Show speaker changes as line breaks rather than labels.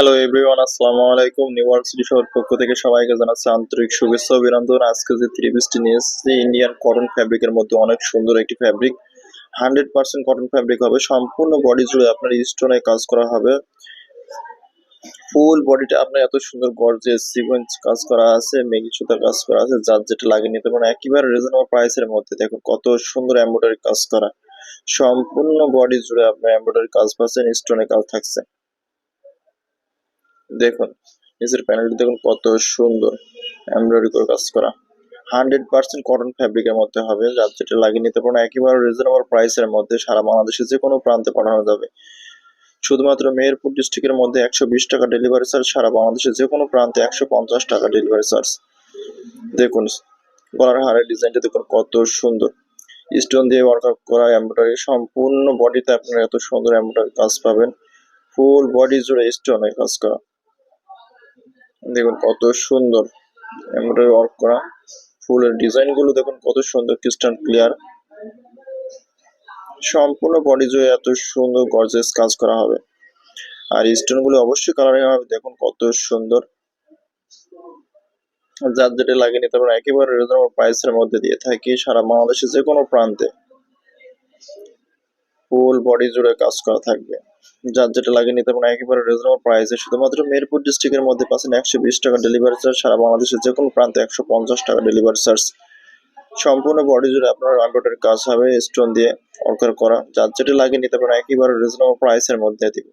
Hello everyone আসসালামু আলাইকুম new শহর পক্ষ থেকে সবাইকে জানাচ্ছি আন্তরিক শুভেচ্ছা অভিনন্দন। আজকে যে থ্রি পিসটি নিয়ে এসেছি ইন্ডিয়ান কটন ফ্যাব্রিকের মধ্যে অনেক সুন্দর একটি fabric hundred percent cotton fabric হবে। সম্পূর্ণ বডি জুড়ে আপনার স্টোনে কাজ করা হবে। ফুল বডিটা আপনার এত সুন্দর গর্জেস সিকোয়েন্স কাজ করা আছে মেগি সুতার কাজ করা আছে, যার যেটা লাগিয়ে নিতে পারেন। একেবারে রিজনেবল প্রাইসের মধ্যে। দেখুন কত সুন্দর এমব্রয়ডারি কাজ করা। সম্পূর্ণ বডি জুড়ে আপনার এমব্রয়ডারি কাজ পাচ্ছেন স্টোনে কাজ থাকছে। দেখুন, নিচের প্যানেলটি দেখুন কত সুন্দর এমব্রয়ডারি করে কাজ করা। হান্ড্রেড পার্সেন্ট কটন ফ্যাব্রিকের মধ্যে হবে, যার যেটা লাগিয়ে নিতে পারেন একেবারে রিজনেবল প্রাইসের মধ্যে সারা বাংলাদেশে যে কোনো প্রান্তে পাঠানো যাবে। শুধুমাত্র মেহেরপুর ডিস্ট্রিক্টের মধ্যে একশো বিশ টাকা ডেলিভারি চার্জ সারা বাংলাদেশে যে কোনো প্রান্তে একশো পঞ্চাশ টাকা ডেলিভারি চার্জ দেখুন, গলার হারের ডিজাইনটা দেখুন কত সুন্দর। স্টোন দিয়ে ওয়ার্ক করা এমব্রয়ডারি সম্পূর্ণ বডিতে আপনারা এত সুন্দর এমব্রয়ডারি কাজ পাবেন। ফুল বডি জুড়ে স্টোনে কাজ করা। দেখুন কত সুন্দর এমব্রয়ডারি ওয়ার্ক করা। ফুলের ডিজাইনগুলো দেখুন কত সুন্দর ক্রিস্টাল ক্লিয়ার সম্পূর্ণ বডি জুড়ে এত সুন্দর গর্জেস কাজ করা হবে। আর স্টোনগুলো অবশ্যই কালারিং হবে, দেখুন কত সুন্দর। যার যেটা লাগিয়ে নিতে পারেন, একেবারে রিজনেবল প্রাইসের মধ্যে দিয়ে থাকি সারা বাংলাদেশে যে কোনো প্রান্তে। ফুল বডি জুড়ে কাজ করা থাকবে। যার যেটা লাগে নিতে পারেন একেবারে রিজনেবল প্রাইসে শুধুমাত্র মেরপুর ডিস্ট্রিক্টের মধ্যে পাচ্ছেন একশো বিশ টাকা ডেলিভারি চার্জ সারা বাংলাদেশের যে কোনো প্রান্তে একশো পঞ্চাশ টাকা ডেলিভারি চার্জ সম্পূর্ণ বডি জুড়ে আপনার এমব্রয়ডারি কাজ হবে স্টোন দিয়ে অর্কার করা। যার যেটা লাগিয়ে নিতে পারেন একেবারে রিজনেবল প্রাইসের মধ্যে দিব।